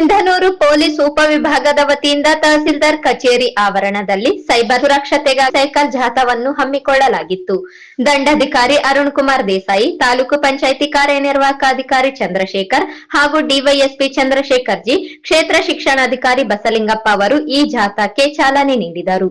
Sindhanur police ಉಪವಿಭಾಗದ ವತಿಯಿಂದ ತಹಸೀಲ್ದಾರ್ ಕಚೇರಿ ಆವರಣದಲ್ಲಿ ಸೈಬರ್ ಸೈಕಲ್ ಜಾಥಾವನ್ನು ಹಮ್ಮಿಕೊಳ್ಳಲಾಗಿತ್ತು. ದಂಡಾಧಿಕಾರಿ ಅರುಣ್ ಕುಮಾರ್ ದೇಸಾಯಿ, ತಾಲೂಕು ಪಂಚಾಯಿತಿ ಕಾರ್ಯನಿರ್ವಾಹಕ ಅಧಿಕಾರಿ ಚಂದ್ರಶೇಖರ್ ಹಾಗೂ ಡಿವೈಎಸ್ಪಿ ಚಂದ್ರಶೇಖರ್ ಜಿ ಕ್ಷೇತ್ರ ಶಿಕ್ಷಣಾಧಿಕಾರಿ ಬಸಲಿಂಗಪ್ಪ ಅವರು ಈ ಜಾಥಾಕ್ಕೆ ಚಾಲನೆ ನೀಡಿದರು.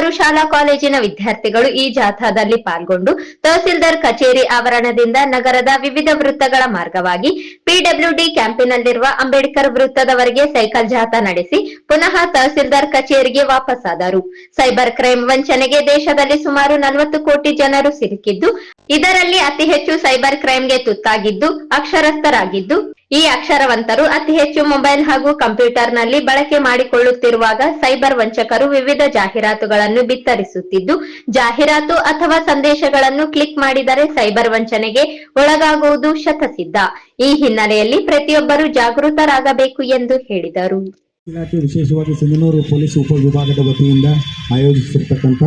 ನೂರಾರು ಶಾಲಾ ಕಾಲೇಜಿನ ವಿದ್ಯಾರ್ಥಿಗಳು ಈ ಜಾಥಾದಲ್ಲಿ ಪಾಲ್ಗೊಂಡು ತಹಸೀಲ್ದಾರ್ ಕಚೇರಿ ಆವರಣದಿಂದ ನಗರದ ವಿವಿಧ ವೃತ್ತಗಳ ಮಾರ್ಗವಾಗಿ ಪಿಡಬ್ಲ್ಯೂಡಿ ಕ್ಯಾಂಪಿನಲ್ಲಿರುವ ಅಂಬೇಡ್ಕರ್ ವೃತ್ತದವರೆಗೆ ಸೈಕಲ್ ಜಾಥಾ ನಡೆಸಿ ಪುನಃ ತಹಸೀಲ್ದಾರ್ ಕಚೇರಿಗೆ ವಾಪಸ್ಸಾದರು ಸೈಬರ್ ಕ್ರೈಮ್ ವಂಚನೆಗೆ ದೇಶದಲ್ಲಿ ಸುಮಾರು ನಲವತ್ತು ಕೋಟಿ ಜನರು ಸಿಲುಕಿದ್ದು, ಇದರಲ್ಲಿ ಅತಿ ಹೆಚ್ಚು ಸೈಬರ್ ಕ್ರೈಂಗೆ ತುತ್ತಾಗಿದ್ದು, ಅಕ್ಷರಸ್ಥರಾಗಿದ್ದು ಈ ಅಕ್ಷರವಂತರು ಅತಿ ಹೆಚ್ಚು ಮೊಬೈಲ್ ಹಾಗೂ ಕಂಪ್ಯೂಟರ್ನಲ್ಲಿ ಬಳಕೆ ಮಾಡಿಕೊಳ್ಳುತ್ತಿರುವಾಗ ಸೈಬರ್ ವಂಚಕರು ವಿವಿಧ ಜಾಹೀರಾತುಗಳನ್ನು ಬಿತ್ತರಿಸುತ್ತಿದ್ದು, ಜಾಹೀರಾತು ಅಥವಾ ಸಂದೇಶಗಳನ್ನು ಕ್ಲಿಕ್ ಮಾಡಿದರೆ ಸೈಬರ್ ವಂಚನೆಗೆ ಒಳಗಾಗುವುದು ಶತಸಿದ್ಧ. ಈ ಹಿನ್ನೆಲೆಯಲ್ಲಿ ಪ್ರತಿಯೊಬ್ಬರು ಜಾಗೃತರಾಗಬೇಕು ಎಂದು ಹೇಳಿದರು. ಇಲಾಖೆ ವಿಶೇಷವಾಗಿ ಸಿಂಧನೂರು ಪೊಲೀಸ್ ಉಪವಿಭಾಗದ ವತಿಯಿಂದ ಆಯೋಜಿಸಿರ್ತಕ್ಕಂಥ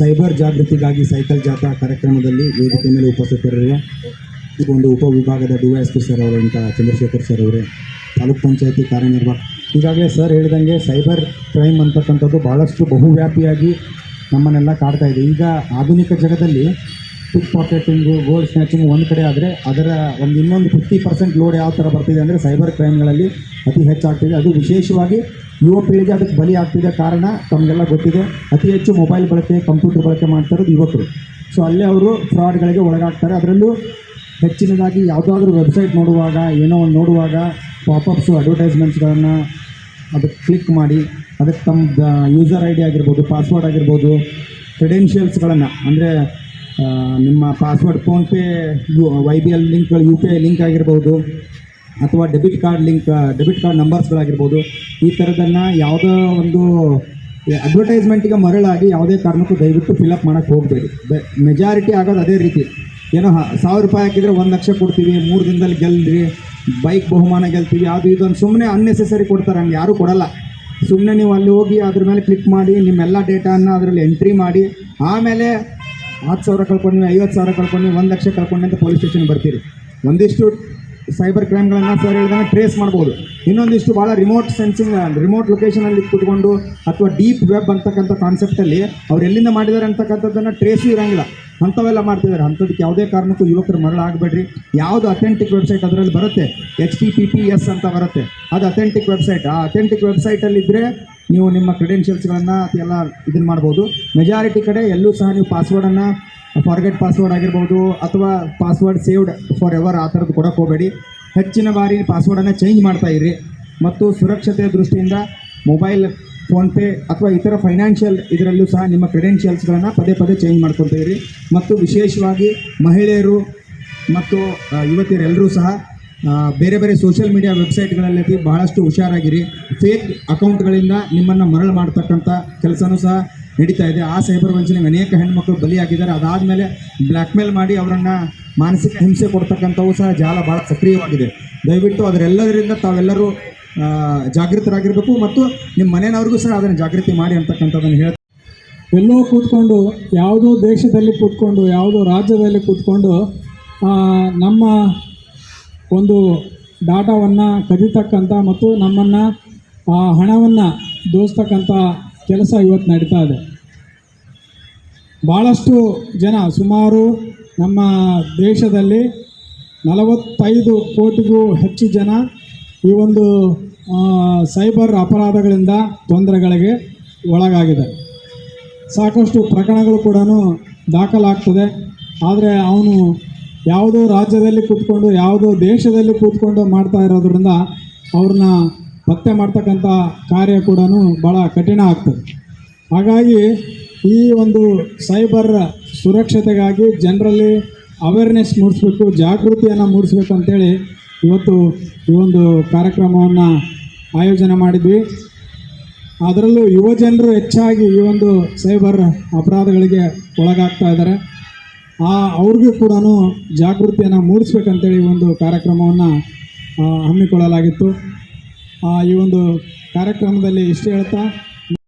ಸೈಬರ್ ಜಾಗೃತಿಗಾಗಿ ಸೈಕಲ್ ಜಾಥಾ ಕಾರ್ಯಕ್ರಮದಲ್ಲಿ ವೇದಿಕೆ ಮೇಲೆ ಉಪಸ್ಥಿತರಿರುವ ಒಂದು ಉಪವಿಭಾಗದ D Y S P sir Chandrashekhar sir ಅವರೇ, ತಾಲೂಕ್ ಪಂಚಾಯತಿ ಕಾರ್ಯನಿರ್ವಾಹಕ. ಈಗಾಗಲೇ ಸರ್ ಹೇಳಿದಂಗೆ ಸೈಬರ್ ಕ್ರೈಮ್ ಅಂತಕ್ಕಂಥದ್ದು ಭಾಳಷ್ಟು ಬಹುವ್ಯಾಪಿಯಾಗಿ ನಮ್ಮನ್ನೆಲ್ಲ ಕಾಡ್ತಾ ಇದೆ. ಈಗ ಆಧುನಿಕ ಜಗದಲ್ಲಿ ಪಿಕ್ ಪಾಕೆಟಿಂಗು, ಗೋಲ್ಡ್ ಸ್ನ್ಯಾಚಿಂಗ್ ಒಂದು ಕಡೆ ಆದರೆ ಅದರ ಒಂದು ಇನ್ನೊಂದು ಫಿಫ್ಟಿ ಪರ್ಸೆಂಟ್ ಲೋಡ್ ಯಾವ ಥರ ಬರ್ತಿದೆ ಅಂದರೆ ಸೈಬರ್ ಕ್ರೈಮ್ಗಳಲ್ಲಿ ಅತಿ ಹೆಚ್ಚಾಗ್ತಿದೆ. ಅದು ವಿಶೇಷವಾಗಿ ಯುವ ಪೀಳಿಗೆ ಅದಕ್ಕೆ ಬಲಿ ಆಗ್ತಿದೆ ಕಾರಣ ತಮಗೆಲ್ಲ ಗೊತ್ತಿದೆ. ಅತಿ ಹೆಚ್ಚು ಮೊಬೈಲ್ ಬಳಕೆ, ಕಂಪ್ಯೂಟರ್ ಬಳಕೆ ಮಾಡ್ತಾ ಇರೋದು ಯುವಕರು. ಸೊ ಅಲ್ಲೇ ಅವರು ಫ್ರಾಡ್ಗಳಿಗೆ ಒಳಗಾಗ್ತಾರೆ. ಅದರಲ್ಲೂ ಹೆಚ್ಚಿನದಾಗಿ ಯಾವುದಾದ್ರೂ ವೆಬ್ಸೈಟ್ ನೋಡುವಾಗ, ಏನೋ ಒಂದು ನೋಡುವಾಗ ಪಾಪಪ್ಸು ಅಡ್ವರ್ಟೈಸ್ಮೆಂಟ್ಸ್ಗಳನ್ನು ಅದಕ್ಕೆ ಕ್ಲಿಕ್ ಮಾಡಿ, ಅದಕ್ಕೆ ತಮ್ಮ ಯೂಸರ್ ಐ ಡಿ ಆಗಿರ್ಬೋದು ಪಾಸ್ವರ್ಡ್ ಆಗಿರ್ಬೋದು ಕ್ರೆಡೆನ್ಷಿಯಲ್ಸ್ಗಳನ್ನು ಅಂದರೆ ನಿಮ್ಮ password PhonePe U Y B L ಲಿಂಕ್ಗಳು ಯು ಪಿ ಐ ಲಿಂಕ್ ಆಗಿರ್ಬೋದು, ಅಥವಾ debit card link debit card ನಂಬರ್ಸ್ಗಳಾಗಿರ್ಬೋದು ಈ ಥರದನ್ನು ಯಾವುದೋ ಒಂದು ಅಡ್ವರ್ಟೈಸ್ಮೆಂಟಿಗೆ ಮರಳಾಗಿ ಯಾವುದೇ ಕಾರಣಕ್ಕೂ ದಯವಿಟ್ಟು ಫಿಲ್ ಅಪ್ ಮಾಡೋಕ್ಕೆ ಹೋಗಬೇಡಿ. ಮೆಜಾರಿಟಿ ಆಗೋದು ಅದೇ ರೀತಿ. ಏನೋ ಸಾವಿರ ರೂಪಾಯಿ ಹಾಕಿದರೆ ಒಂದು ಲಕ್ಷ ಕೊಡ್ತೀವಿ, ಮೂರು ದಿನದಲ್ಲಿ ಗೆಲ್ಲರಿ ಬೈಕ್ ಬಹುಮಾನ ಗೆಲ್ತೀವಿ, ಅದು ಇದೊಂದು ಸುಮ್ಮನೆ ಅನ್ನೆಸೆಸರಿ ಕೊಡ್ತಾರೆ, ಹಂಗೆ ಯಾರೂ ಕೊಡಲ್ಲ. ಸುಮ್ಮನೆ ನೀವು ಅಲ್ಲಿ ಹೋಗಿ ಅದ್ರ ಮೇಲೆ ಕ್ಲಿಕ್ ಮಾಡಿ, ನಿಮ್ಮೆಲ್ಲ ಡೇಟಾನ ಅದರಲ್ಲಿ ಎಂಟ್ರಿ ಮಾಡಿ, ಆಮೇಲೆ ಹತ್ತು ಸಾವಿರ ಕಳ್ಕೊಂಡು ಐವತ್ತು ಸಾವಿರ ಕಳ್ಕೊಂಡು ಒಂದು ಲಕ್ಷ ಕಳ್ಕೊಂಡು ಅಂತ ಪೊಲೀಸ್ ಸ್ಟೇಷನ್ ಬರ್ತೀರಿ. ಒಂದಿಷ್ಟು ಸೈಬರ್ ಕ್ರೈಮ್ಗಳನ್ನು ಸರ್ ಹೇಳಿದಾಗ ಟ್ರೇಸ್ ಮಾಡ್ಬೋದು. ಇನ್ನೊಂದಿಷ್ಟು ಭಾಳ ರಿಮೋಟ್ ಸೆನ್ಸಿಂಗ್ ರಿಮೋಟ್ ಲೊಕೇಶನಲ್ಲಿ ಕೂತ್ಕೊಂಡು ಅಥವಾ ಡೀಪ್ ವೆಬ್ ಅಂತಕ್ಕಂಥ ಕಾನ್ಸೆಪ್ಟಲ್ಲಿ ಅವ್ರು ಎಲ್ಲಿಂದ ಮಾಡಿದ್ದಾರೆ ಅಂತಕ್ಕಂಥದ್ದನ್ನು ಟ್ರೇಸು ಇರೋಂಗಿಲ್ಲ. ಅಂಥವೆಲ್ಲ ಮಾಡ್ತಿದ್ದಾರೆ. ಅಂಥದಕ್ಕೆ ಯಾವುದೇ ಕಾರಣಕ್ಕೂ ಯುವಕರು ಮರಳ ಆಗಬೇಡ್ರಿ. ಯಾವುದು ಅಥೆಂಟಿಕ್ ವೆಬ್ಸೈಟ್ ಅದರಲ್ಲಿ ಬರುತ್ತೆ? H T T P S ಅಂತ ಬರುತ್ತೆ. ಅದು ಅಥೆಂಟಿಕ್ ವೆಬ್ಸೈಟ್ ಆ ಅಥೆಂಟಿಕ್ ವೆಬ್ಸೈಟಲ್ಲಿದ್ದರೆ ನೀವು ನಿಮ್ಮ ಕ್ರೆಡೆನ್ಷಿಯಲ್ಸ್ಗಳನ್ನು ಎಲ್ಲ ಇದನ್ನು ಮಾಡ್ಬೋದು. ಮೆಜಾರಿಟಿ ಕಡೆ ಎಲ್ಲೂ ಸಹ ನೀವು ಪಾಸ್ವರ್ಡನ್ನು ಫಾರ್ಗೆಟ್ ಪಾಸ್ವರ್ಡ್ ಆಗಿರ್ಬೋದು ಅಥವಾ ಪಾಸ್ವರ್ಡ್ ಸೇವ್ಡ್ ಫಾರ್ ಎವರ್ ಆ ಥರದ್ದು ಕೊಡೋಕೆ ಹೋಗಬೇಡಿ. ಹೆಚ್ಚಿನ ಬಾರಿ ಪಾಸ್ವರ್ಡನ್ನು ಚೇಂಜ್ ಮಾಡ್ತಾ ಇರಿ ಮತ್ತು ಸುರಕ್ಷತೆಯ ದೃಷ್ಟಿಯಿಂದ ಮೊಬೈಲ್ ಫೋನ್ಪೇ ಅಥವಾ ಇತರ ಫೈನಾನ್ಷಿಯಲ್ ಇದರಲ್ಲೂ ಸಹ ನಿಮ್ಮ ಕ್ರೆಡೆನ್ಷಿಯಲ್ಸ್ಗಳನ್ನು ಪದೇ ಪದೇ ಚೇಂಜ್ ಮಾಡ್ಕೊತಾ ಇರಿ ಮತ್ತು ವಿಶೇಷವಾಗಿ ಮಹಿಳೆಯರು ಮತ್ತು ಯುವತಿಯರೆಲ್ಲರೂ ಸಹ ಬೇರೆ ಬೇರೆ ಸೋಷಿಯಲ್ ಮೀಡಿಯಾ ವೆಬ್ಸೈಟ್ಗಳಲ್ಲಿ ಬಹಳಷ್ಟು ಹುಷಾರಾಗಿರಿ. ಫೇಕ್ ಅಕೌಂಟ್ಗಳಿಂದ ನಿಮ್ಮನ್ನು ಮರಳು ಮಾಡ್ತಕ್ಕಂಥ ಕೆಲಸನೂ ಸಹ ನಡೀತಾ ಇದೆ. ಆ ಸೈಬರ್ ವಂಚನೆಗೆ ಅನೇಕ ಹೆಣ್ಮಕ್ಳು ಬಲಿಯಾಗಿದ್ದಾರೆ. ಅದಾದಮೇಲೆ ಬ್ಲ್ಯಾಕ್ಮೇಲ್ ಮಾಡಿ ಅವರನ್ನು ಮಾನಸಿಕ ಹಿಂಸೆ ಕೊಡ್ತಕ್ಕಂಥವು ಸಹ ಜಾಲ ಭಾಳ ಸಕ್ರಿಯವಾಗಿದೆ. ದಯವಿಟ್ಟು ಅದರೆಲ್ಲದರಿಂದ ತಾವೆಲ್ಲರೂ ಜಾಗೃತರಾಗಿರಬೇಕು ಮತ್ತು ನಿಮ್ಮ ಮನೆಯವ್ರಿಗೂ ಸಹ ಅದನ್ನು ಜಾಗೃತಿ ಮಾಡಿ ಅಂತಕ್ಕಂಥದ್ದನ್ನು ಹೇಳ್ತಾರೆ ಎಲ್ಲೋ ಕೂತ್ಕೊಂಡು, ಯಾವುದೋ ದೇಶದಲ್ಲಿ ಕೂತ್ಕೊಂಡು, ಯಾವುದೋ ರಾಜ್ಯದಲ್ಲಿ ಕೂತ್ಕೊಂಡು ನಮ್ಮ ಒಂದು ಡಾಟಾವನ್ನು ಕದಿತಕ್ಕಂಥ ಮತ್ತು ನಮ್ಮನ್ನು, ಆ ಹಣವನ್ನು ದೋಸ್ತಕ್ಕಂಥ ಕೆಲಸ ಇವತ್ತು ನಡೀತಾ ಇದೆ. ಭಾಳಷ್ಟು ಜನ, ಸುಮಾರು ನಮ್ಮ ದೇಶದಲ್ಲಿ ನಲವತ್ತೈದು ಕೋಟಿಗೂ ಹೆಚ್ಚು ಜನ ಈ ಒಂದು ಸೈಬರ್ ಅಪರಾಧಗಳಿಂದ ತೊಂದರೆಗಳಿಗೆ ಒಳಗಾಗಿದೆ ಸಾಕಷ್ಟು ಪ್ರಕರಣಗಳು ಕೂಡ ದಾಖಲಾಗ್ತದೆ. ಆದರೆ ಅವನು ಯಾವುದೋ ರಾಜ್ಯದಲ್ಲಿ ಕೂತ್ಕೊಂಡು, ಯಾವುದೋ ದೇಶದಲ್ಲಿ ಕೂತ್ಕೊಂಡು ಮಾಡ್ತಾ ಇರೋದ್ರಿಂದ ಅವ್ರನ್ನ ಪತ್ತೆ ಮಾಡ್ತಕ್ಕಂಥ ಕಾರ್ಯ ಕೂಡ ಭಾಳ ಕಠಿಣ ಆಗ್ತದೆ. ಹಾಗಾಗಿ ಈ ಒಂದು ಸೈಬರ್ ಸುರಕ್ಷತೆಗಾಗಿ ಜನರಲ್ಲಿ ಅವೇರ್ನೆಸ್ ಮೂಡಿಸ್ಬೇಕು, ಜಾಗೃತಿಯನ್ನು ಮೂಡಿಸ್ಬೇಕು ಅಂತೇಳಿ ಇವತ್ತು ಈ ಒಂದು ಕಾರ್ಯಕ್ರಮವನ್ನು ಆಯೋಜನೆ ಮಾಡಿದ್ವಿ. ಅದರಲ್ಲೂ ಯುವ ಜನರು ಹೆಚ್ಚಾಗಿ ಈ ಒಂದು ಸೈಬರ್ ಅಪರಾಧಗಳಿಗೆ ಒಳಗಾಗ್ತಾ ಇದ್ದಾರೆ. ಆ ಅವ್ರಿಗೂ ಕೂಡ ಜಾಗೃತಿಯನ್ನು ಮೂಡಿಸ್ಬೇಕಂತೇಳಿ ಒಂದು ಕಾರ್ಯಕ್ರಮವನ್ನು ಹಮ್ಮಿಕೊಳ್ಳಲಾಗಿತ್ತು. ಈ ಒಂದು ಕಾರ್ಯಕ್ರಮದಲ್ಲಿ ಇಷ್ಟು ಹೇಳ್ತಾ